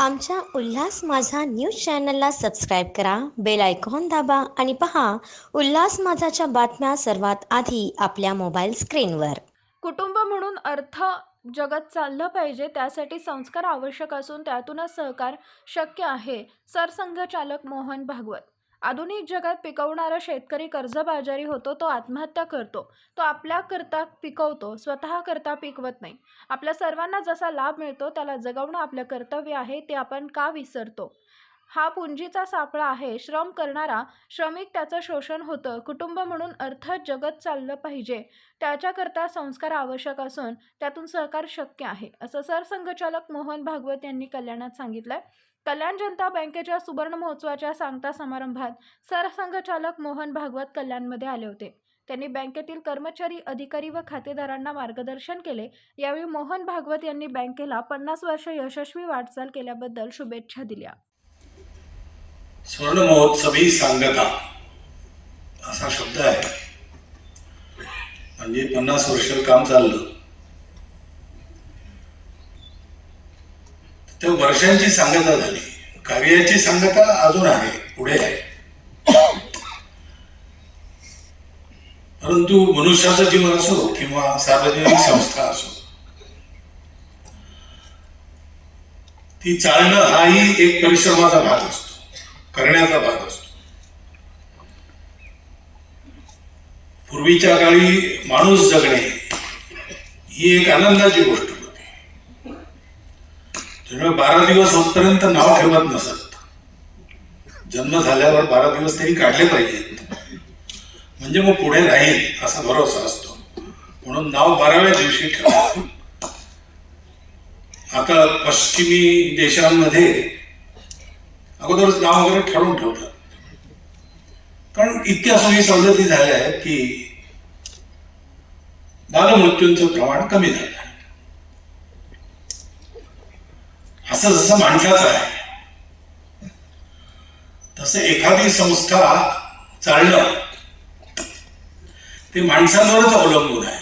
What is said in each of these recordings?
आमच्या उल्हास माझा न्यूज चॅनलला सबस्क्राईब करा बेल आयकॉन दाबा आणि पहा उल्हास माझाच्या बातम्या सर्वात आधी आपल्या मोबाईल स्क्रीनवर. कुटुंब म्हणून अर्थ जगत चाललं पाहिजे त्यासाठी संस्कार आवश्यक असून त्यातूनच सहकार शक्य आहे. सरसंघचालक मोहन भागवत आधुनिक जगात पिकवणारा शेतकरी कर्जबाजारी होतो तो आत्महत्या करतो. तो आपल्याकरता पिकवतो स्वतःकरता पिकवत नाही. आपल्या सर्वांना जसा लाभ मिळतो त्याला जगवणं आपलं कर्तव्य आहे ते आपण का विसरतो? हा पुंजीचा सापळा आहे. श्रम करणारा श्रमिक त्याचं शोषण होतं. कुटुंब म्हणून अर्थ जगत चाललं पाहिजे. त्याच्याकरता संस्कार आवश्यक असून त्यातून सहकार शक्य आहे. असं सरसंघचालक मोहन भागवत यांनी कल्याणात सांगितलंय. कल्याण जनता बँकेच्या सुवर्ण महोत्सवाच्या सांगता समारंभात सरसंघचालक मोहन भागवत कल्याणमध्ये आले होते. त्यांनी बँकेतील कर्मचारी अधिकारी व खातेदारांना मार्गदर्शन केले. यावेळी मोहन भागवत यांनी बँकेला पन्नास वर्ष यशस्वी वाटचाल केल्याबद्दल शुभेच्छा दिल्या. स्वर्ण महोत्सवी सांगता. असा शब्द आहे. म्हणजे पन्नास वर्ष काम चाललं. त्या वर्षांची सांगता झाली. कार्याची सांगता अजून आहे. पुढे आहे. परंतु मनुष्याचं जीवन असो किंवा सार्वजनिक संस्था असो. ती चालणं हाही एक परिश्रमाचा भाग असतो. करण्याचा भाग असतो. पूर्वीच्या काळी माणूस जगणे ही एक आनंदाची गोष्ट होती. त्यामुळे बारा दिवस होतपर्यंत नाव ठेवत नसत. जन्म झाल्यावर बारा दिवस त्यांनी काढले पाहिजेत. म्हणजे मग पुढे राहील असा भरोसा असतो. म्हणून नाव बाराव्या दिवशी ठेवा. आता पश्चिमी देशांमध्ये अगोदरच नाव वगैरे ठरवून ठेवतात. कारण इतक्या सोयी सवलती झाल्या आहेत की बालमृत्यूंचं प्रमाण कमी झालं. आहे असं जसं माणसाचं आहे तसं एखादी संस्था चालणं ते माणसांवरच अवलंबून आहे.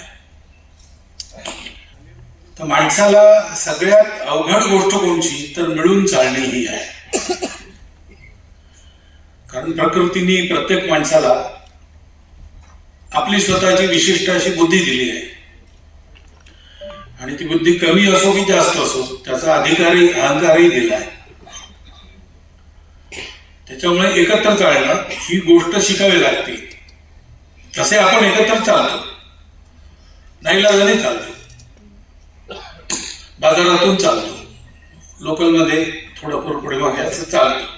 तर माणसाला सगळ्यात अवघड गोष्ट कोणची? तर मिळून चालणे ही आहे. कारण प्रकृतीने प्रत्येक माणसाला आपली स्वतःची विशिष्ट अशी बुद्धी दिली आहे. आणि ती बुद्धी कमी असो की जास्त असो त्याचा अधिकारी अहंकारही दिला आहे. त्याच्यामुळे एकत्र चालणं ही गोष्ट शिकावी लागते. तसे आपण एकत्र चालतो. नाईलाजाने चालतो. बाजारातून चालतो. लोकलमध्ये थोडं पुढे मागे असं चालतो.